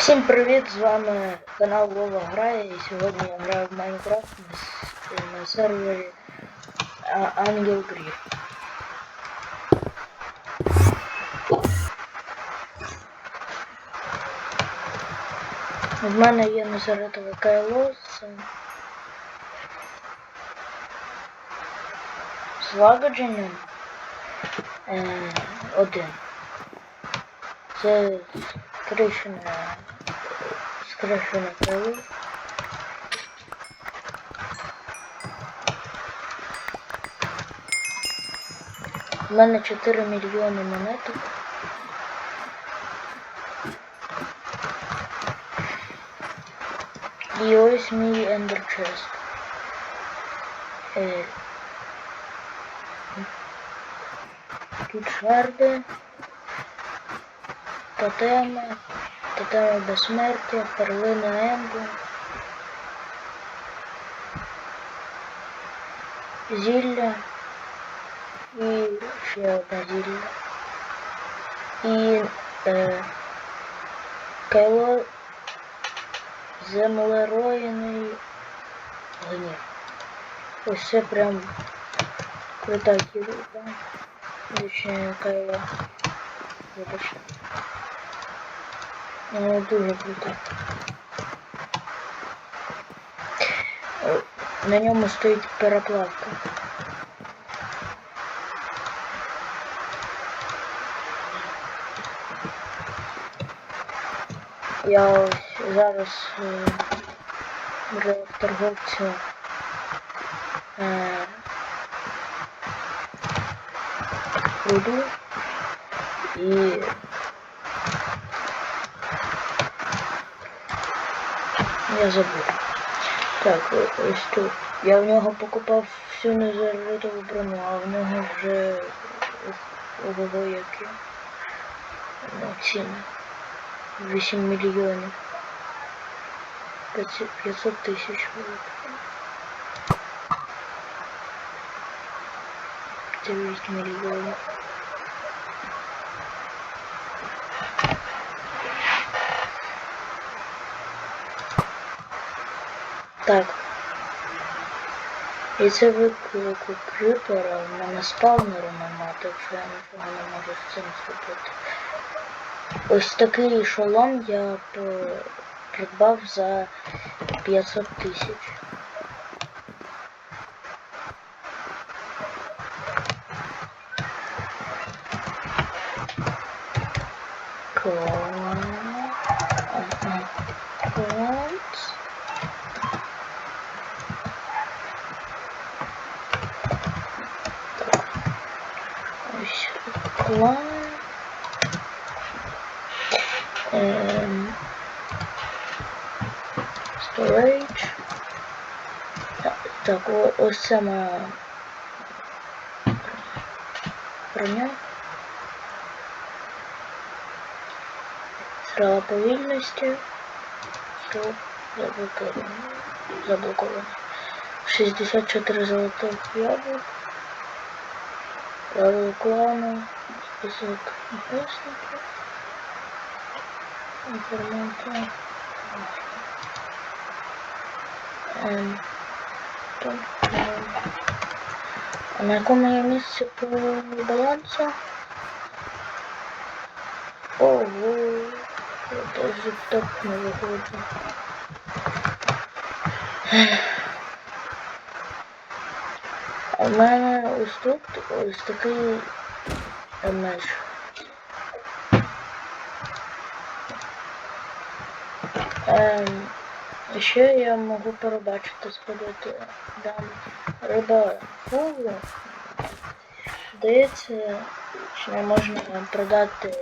Всім привіт! З вами канал Вова Грає і сьогодні я граю в Майнкрафт на, с- на сервері а, Ангел Гріф. В мене є незаретове кайло з злагодженням е, один. Це скрещене скрещене кайло. У мене 4 мільйони монеток. І ось мій Ender Chest. Е, Тут шарди, тотеми, тотеми безсмертя, перлина Енду, зілля і ще одне зілля. І е, кайло землероєний гнів. Ось це прям крута хірурга. Точніше кайло. Вибачте. Воно дуже круто. Е, На ньому стоїть переплавка. Я ось зараз е, вже торговцю е, прийду і я забув. Так, ось тут. Я в нього покупав всю незаритову броню, а в нього вже ого які ну, ціни. 8 мільйонів. 500 500 тисяч вилетіло. 9 мільйонів. Так. І це виклику крипера, в мене спавнеру нема, так що я нічого не можу з цим зробити. Ось такий шолом я по- придбав за 500 тисяч. Клон. Ага. Клонс. Так. Ось клон. Ем, Storage. Так, так, ось моя броня. Стрела повільності. Стоп, заблоковано. Заблоковано. 64 золотих яблук. Правил клану. Учасників. Інформація. Ем, А на якому я місці по балансу? Ого, я даже так не виходжу. А в мене ось тут ось меч. Ем, ще я можу перебачити, сходити дам риба фугу. Здається, що не можна продати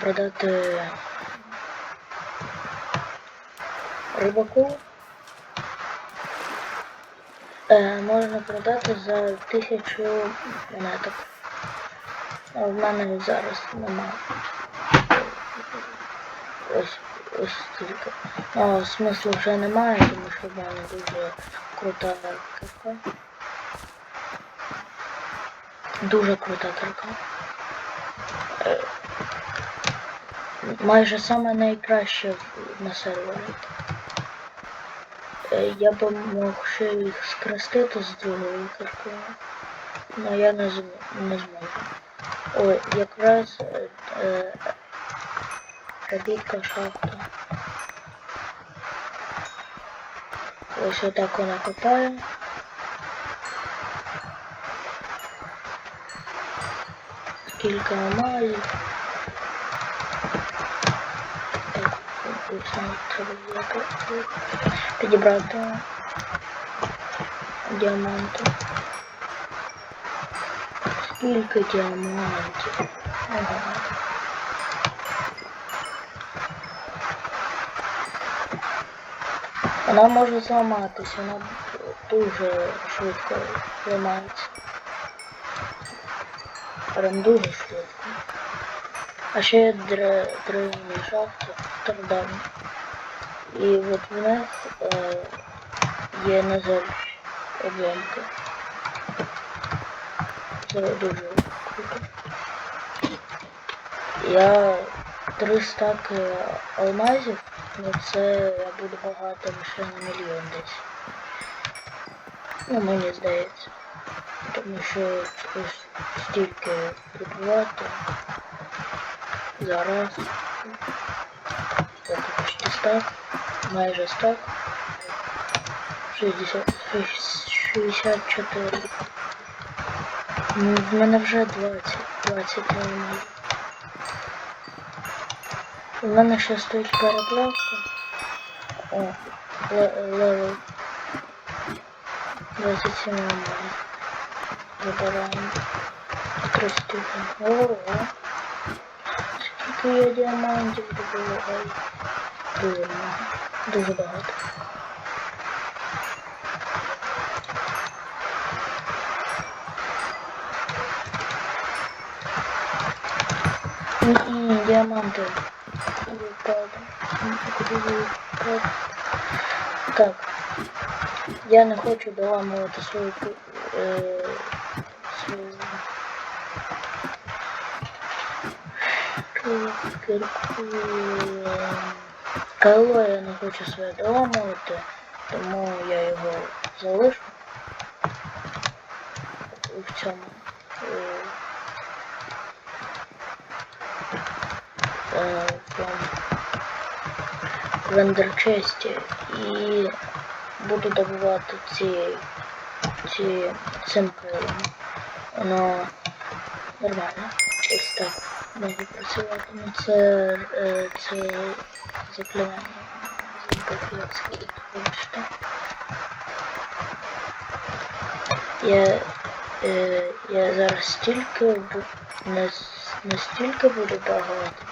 продати рибаку. Е, можна продати за тисячу монеток. А в мене зараз немає. Ось ось стільки. А смислу вже немає, тому що в мене дуже крута кирка. Дуже крута кирка. Е, майже саме найкраще на сервері. Е, Я би мог ще їх скрестити з другою кишкою. але я не, зм... не зможу. Ой, якраз е, е, кабітка шахта. Ось отак вона копає. Скільки амалів. ось нам треба було підібрати діаманти. Скільки діамантів? Ага. Вона може зламатися, вона дуже швидко ламається. Прям дуже швидко. А ще є дре- дерев'яні в Тардані. І от в них е, є назад обломки. Це дуже круто. Я три стаки алмазів, ну це я буду багатим ще на мільйон десь. Ну, мені здається. Тому що стільки прибувати зараз. Почти стак, майже стак. 60, 64. Ну, в мене вже 20, 20 алмазів. У мене ще стоїть переплавка. О, левел 27 алмазів. Забираємо. 31. Ого. Скільки я діамантів добуваю? Дуже много. Дуже багато. Ні, діаманти. Випали. Куди випали? Так. Я не хочу доламувати свою ку- Кайло я не хочу своє доламувати, тому я його залишу в цьому. е, е, в вендерчесті і буду добувати ці, ці цим крилом. Воно нормально. Ось так може працювати. Ну це, е, це заклинання. Сказати, вибачте. Я, е, я зараз стільки не, не буду багато.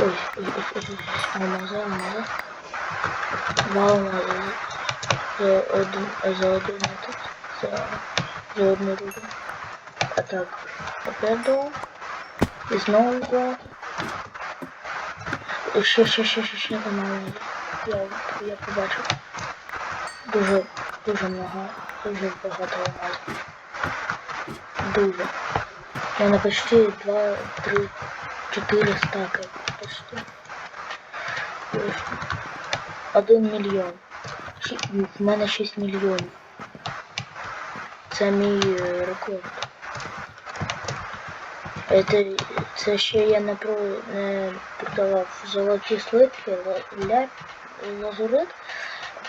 Ой, ой, ой, ой, алмази, алмази. Два за один, за один этот, за, за одну руку. А так, опять два. І знову. І ще, ще, ще, ще, ще там алмази. Я, я побачив. Дуже, дуже много, дуже багато алмазів. Дуже. У мене почти два, три, чотири стаки. Почти. Один мільйон. В мене 6 мільйонів. Це мій е, рекорд. Це, це ще я не про не продавав золоті слитки, ла- ля, лазурит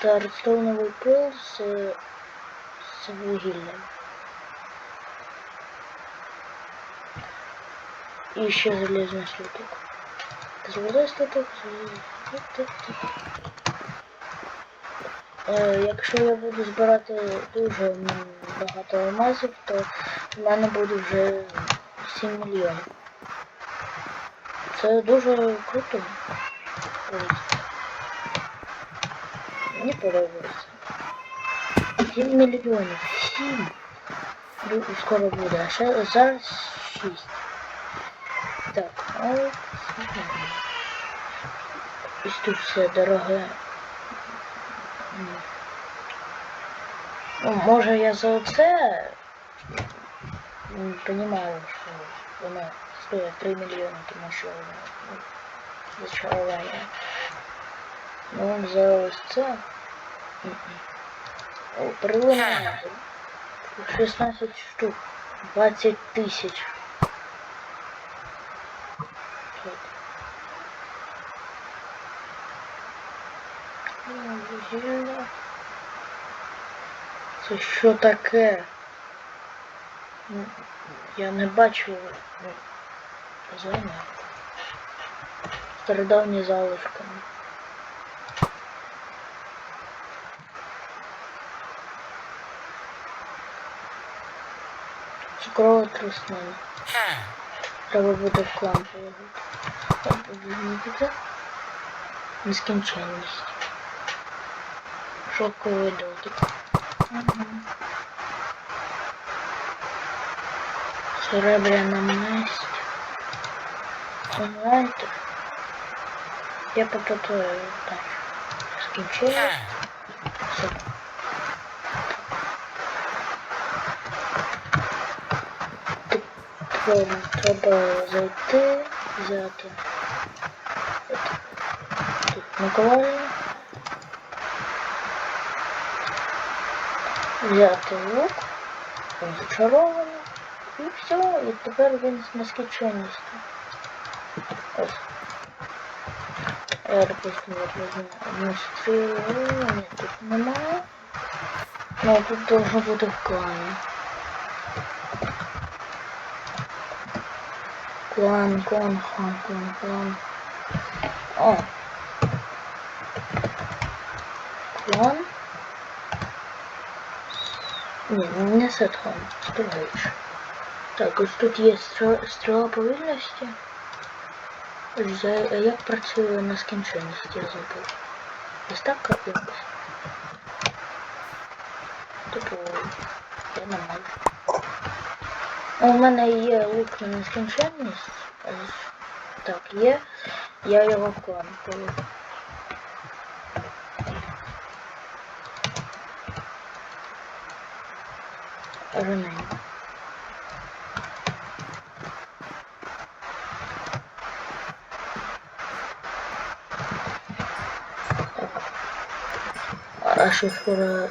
та редстоуновий пил з, з вугіллям. І ще залізний слиток. Золотий слиток, залізний слиток. Е, якщо я буду збирати дуже багато алмазів, то в мене буде вже 7 мільйонів. Це дуже круто. Мені подобається. 7 мільйонів. 7. Скоро буде. А ще зараз 6. Так, а. Ось тут все дороге. Ну, може я за оце понимаю, що вона стоїть 3 мільйони, тому що ну, зачарування. Ну, за ось це. Перлина 16 штук. 20 тисяч. Так. Це що таке? Я не бачу ну, зони. Стародавні залишки. Цукрова тростина. Треба буде в клан. Візьміть. Нескінченність. Шоковий дотик. Серебряна масть. Ви Знаєте, я попитаю так. Скінчилось. Все. Тут правильно, треба зайти, взяти. От. Тут Миколаїв. Взяти лук. Він зачарований. І все, і тепер він з нескінченністю. Ось. Я, допустим, одну стрелу. Нет, тут немає. Ну, тут должно бути в клані. Клан, клан, клан, клан, клан. О. Клан. Ні, не сетхон, стрілаючи. Так, ось тут є стра- стріла повільності. А як працює на скінченність, я забув. Ось так як якось. Типу, я не можу. У мене є лук на нескінченність. Так, є. Я його в клан коли. Реней. А що скоро...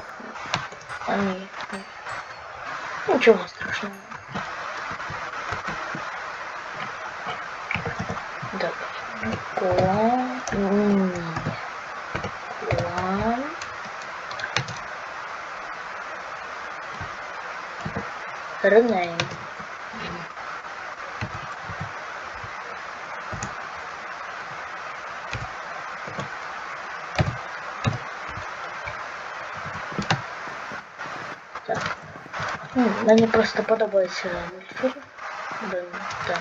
А ні. ні. Нічого страшного. Так. Клан. Ренейм. Так. Ну, мені просто подобається мультфільм. Блин, так.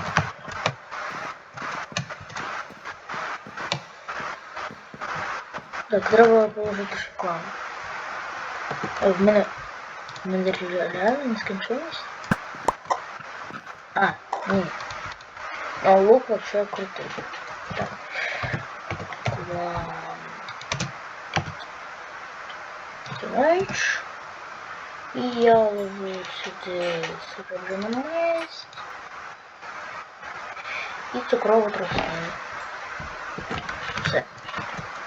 Так, треба положити шоколад. Е, В мене... В мене ре- реально не скінчилось? А, ні. А лук вообще крутий. Так. Клан. Знаєш? І я ложу сюди серебряну масть і цукрову тростину. Все.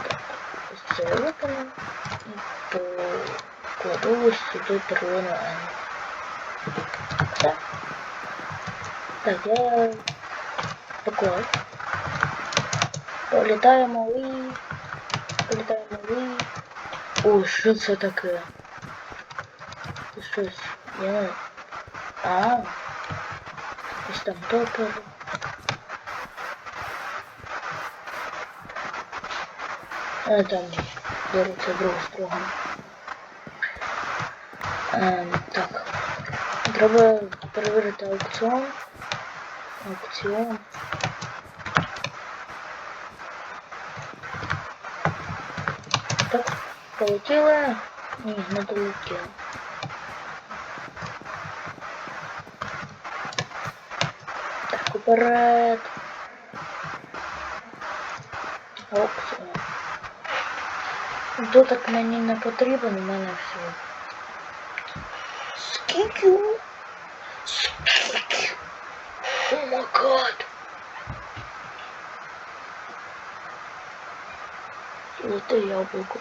Так, ось це я виконав. І покладу ось сюди перлину Н. Все. Так, я поклав. Політаємо ви. Політаємо ви. О, що це таке? Це щось. Я не... А. Ось там топер. А там беруться другу строго. Ем, так. Треба перевірити аукціон. Аукціон. Так, полетіли. Ні, не долетіли. Так, уперед. Аукціон. Дотик мені не потрібен, у мене все. Скільки? Гад. Золоте яблуко.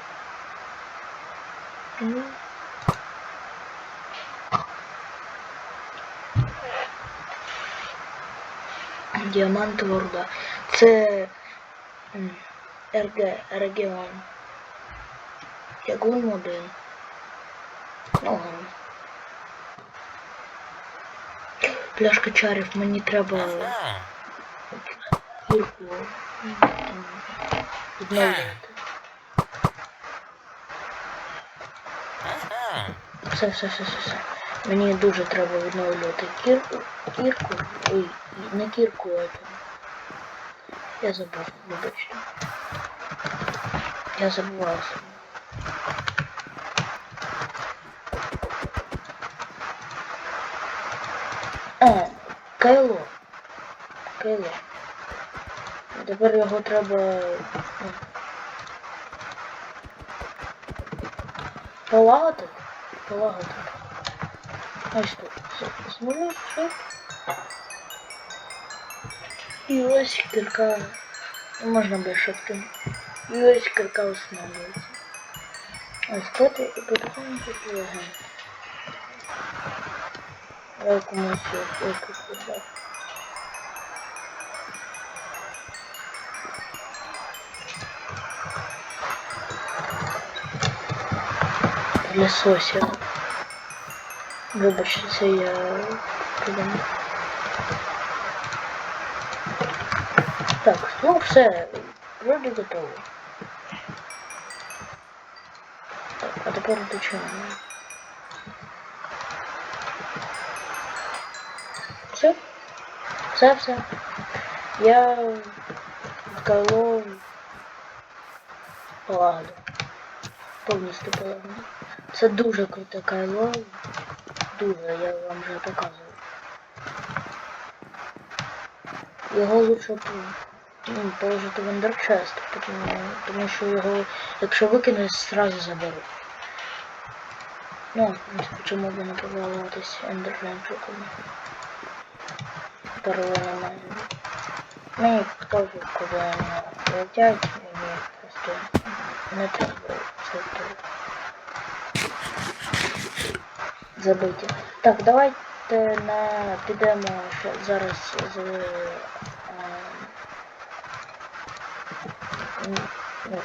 Діамантова руда. Це РГ, регіон. Ягун один. Ну, Пляшка чарів, мені треба кірку м, відновлювати. Все, все, все, все, все. Мені дуже треба відновлювати кірку. Кірку. Ой, не кірку, а це. Я забув, вибачте. Я забувався. Кайло. Кайло. Тепер його треба. ну, Полагодити? Полагодити. Ось тут. Все, Змовив, все. І ось кілька. Можна більше втим. І ось кілька встановлюється. Ось тут і сосів. Вибачте, це я придумав. Так, ну все, вроде готово. Так, а тепер до чого? Все? Все, все. Я кайло полагоду. Повністю полагоду. Це дуже круте кайло. Дуже, я вам вже показував. Його лучше ну, положити в ендерчест, тому, що його, якщо викинуть, зразу заберуть. Ну, чому б не побалуватись ендержемчиками. Паралельно Мені теж коли вони летять, мені просто не треба це забиті. Так, давайте на підемо ще зараз з е, м, ну,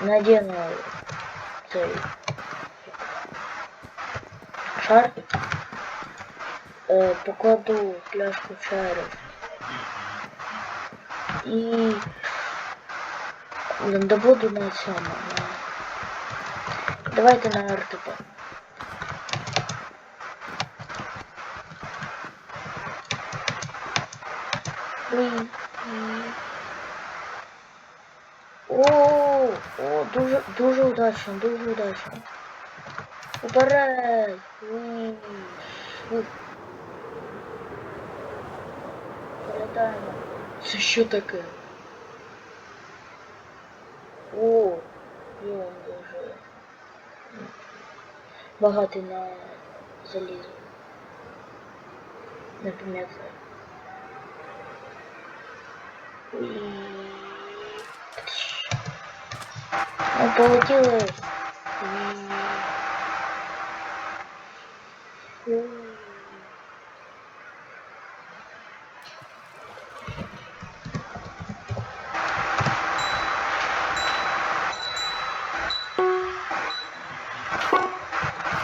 надіну цей шар, е, покладу пляшку чаю і добуду на цьому. На... Давайте на РТП. Ой. О, о, дуже, дуже удачно, дуже удачно. Уй. Полетаємо. Це що таке? О, він дуже багатий на залізо. Не пам'ятаю. Уй. Ми полетіли. Уй. Уй.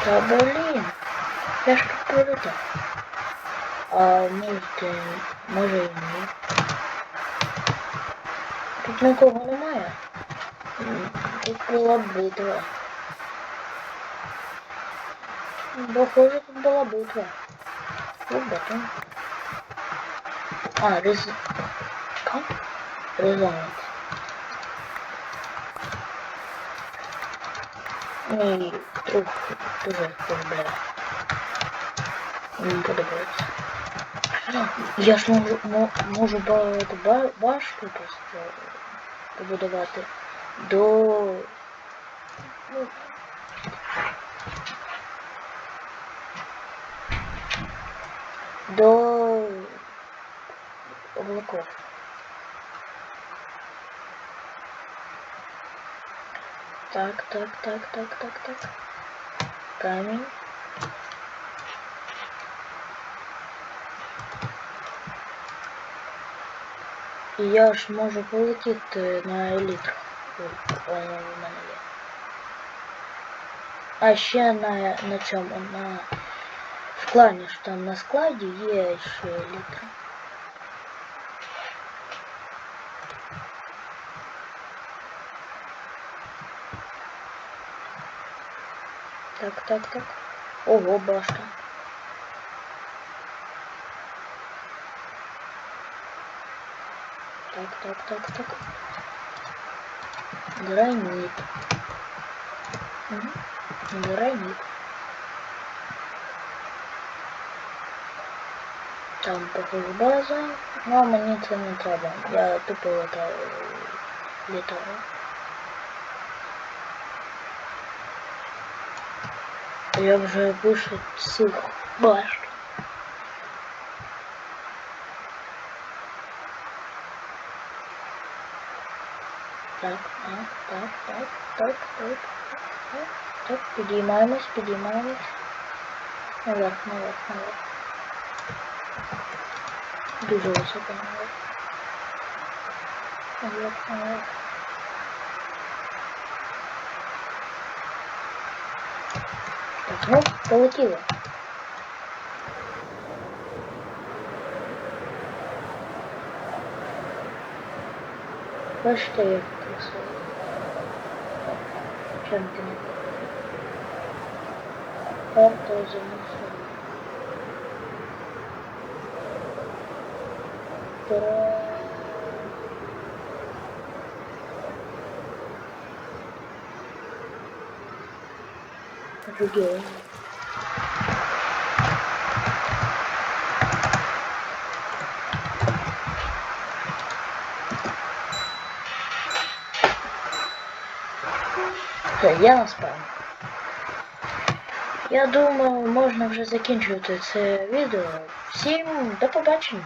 Та блін, я ж тут пролетав. А може, може і ні. Тут нікого немає. М, Тут була битва. Похоже, тут була битва. Тут батон. А, рез... Как? Резонанс. Мій друг дуже полюбляє. Мені подобається. Я ж можу, мо- можу ба, ба, башку просто побудувати до... Ну, до облаков. Так, так, так, так, так, так. Камень. І я ж можу полетіти на елітрах. Воно в мене є. А ще на, на цьому, на в клані ж там на складі є ще елітра. Так, так, так. Ого, башта. Так, так, так, так. Гранит. Угу. Гранит. Там похоже база. Ну, мені це не треба. Я тупо летаю. Літаю. Я вже вийшов з цих башт. Так, так, так, так, так, так, підіймаємось, підіймаємось. Наверх, наверх, наверх. Дуже високо наверх. Наверх, наверх. Так, ну, полетіло. Бачите, як красиво. 本当に。本当じゃなくて。ドローン。Porque Все, я спам. Я думаю, можна вже закінчувати це відео. Всім до побачення.